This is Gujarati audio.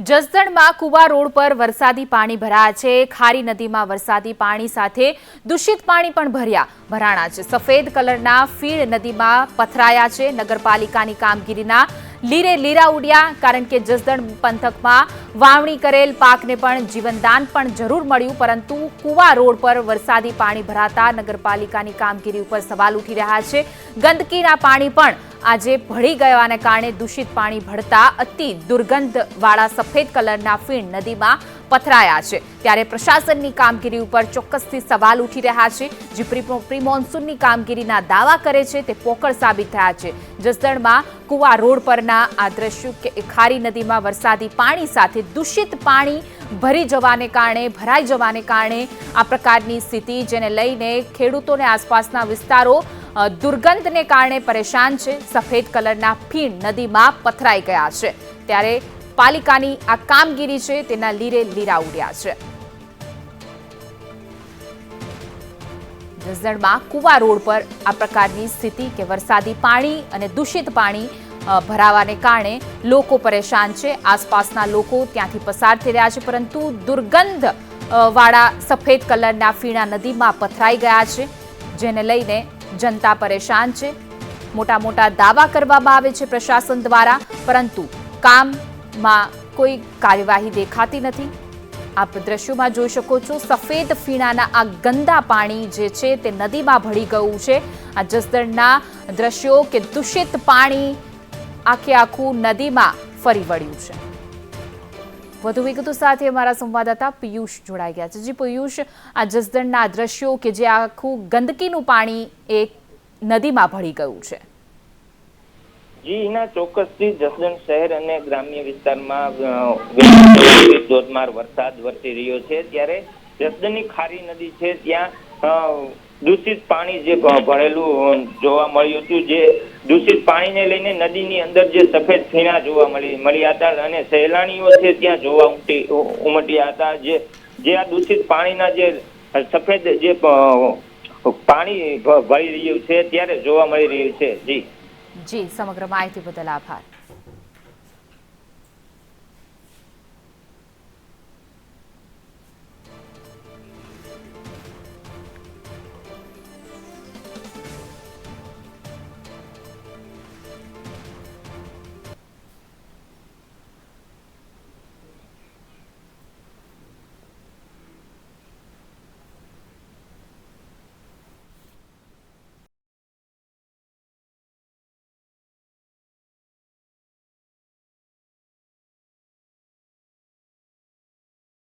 જસદણમાં કુવા રોડ પર વરસાદી પાણી ભરાયા છે. ખારી નદીમાં વરસાદી પાણી સાથે દૂષિત પાણી પણ ભર્યા. ભરાણા છે. સફેદ કલરના ફીણ નદીમાં પથરાયા છે. નગરપાલિકાની કામગીરીના લીરે લીરા ઉડ્યા, કારણ કે જસદણ પંથકમાં વાવણી કરેલ પાકને પણ જીવનદાન પણ જરૂર મળ્યું, પરંતુ કુવા રોડ પર વરસાદી પાણી ભરાતા નગરપાલિકાની કામગીરી ઉપર સવાલ ઉઠી રહ્યા છે. ગંદકીના પાણી પણ આજે ભળી ગયાને કારણે દૂષિત પાણી ભળતા અતિ દુર્ગંધવાળા સફેદ કલરના ફીણ નદીમાં પથરાયા છે. ત્યારે પ્રશાસનની કામગીરી ઉપર ચોક્કસથી સવાલ ઉઠી રહ્યા છે. જે પ્રી મોન્સૂનની કામગીરીના દાવા કરે છે તે પોકળ સાબિત થયા છે. જસદણમાં કુવા રોડ પરના આ દ્રશ્યો કે ખારી નદીમાં વરસાદી પાણી સાથે દૂષિત પાણી ભરી જવાને કારણે, ભરાઈ જવાને કારણે આ પ્રકારની સ્થિતિ જેને લઈને ખેડૂતોને આસપાસના વિસ્તારો દુર્ગંધને કારણે પરેશાન છે. સફેદ કલરના ફીણ નદીમાં પથરાઈ ગયા છે. ત્યારે પાલિકાની આ કામગીરી છે તેના લીરે લીરા ઉડ્યા છે. જસદણમાં કુવા રોડ પર આ પ્રકારની સ્થિતિ કે વરસાદી પાણી અને દૂષિત પાણી ભરાવાને કારણે લોકો પરેશાન છે. આસપાસના લોકો ત્યાંથી પસાર થઈ રહ્યા છે, પરંતુ દુર્ગંધ વાળા સફેદ કલરના ફીણા નદીમાં પથરાઈ ગયા છે. જેને લઈને જનતા પરેશાન છે. મોટા મોટા દાવા કરવામાં આવે છે પ્રશાસન દ્વારા, પરંતુ કામમાં કોઈ કાર્યવાહી દેખાતી નથી. આપ દ્રશ્યોમાં જોઈ શકો છો, સફેદ ફીણાના આ ગંદા પાણી જે છે તે નદીમાં ભળી ગયું છે. આ જસદણના દ્રશ્યો કે દૂષિત પાણી આખે આખું નદીમાં ફરી વળ્યું છે. વધુ વિગતો સાથે અમારા સંવાદદાતા પિયુષ જોડાઈ ગયા છે. જી પિયુષ, આ જસદણના દ્રશ્યો કે જે આખું ગંદકીનું પાણી એ નદીમાં ભળી ગયું છે? જી એના ચોક્કસથી જસદણ શહેર અને ગ્રામ્ય વિસ્તારમાં ધોધમાર વરસાદ વરસી રહ્યો છે. ત્યારે જસદણની ખારી નદી છે, ત્યાં દૂષિત પાણી જે ભરેલું જોવા મળ્યું હતું, જે દૂષિત પાણીને લઈને નદીની અંદર જે સફેદ ફીણા જોવા મળી મળ્યા હતા અને સહેલાણીઓ છે ત્યાં જોવા ઉમટી ઉમટ્યા હતા જે જે આ દૂષિત પાણીના જે સફેદ જે પાણી ભરી રહ્યું છે, ત્યારે જોવા મળી રહ્યું છે. જી. જી, સમગ્ર માહિતી બદલ આભાર.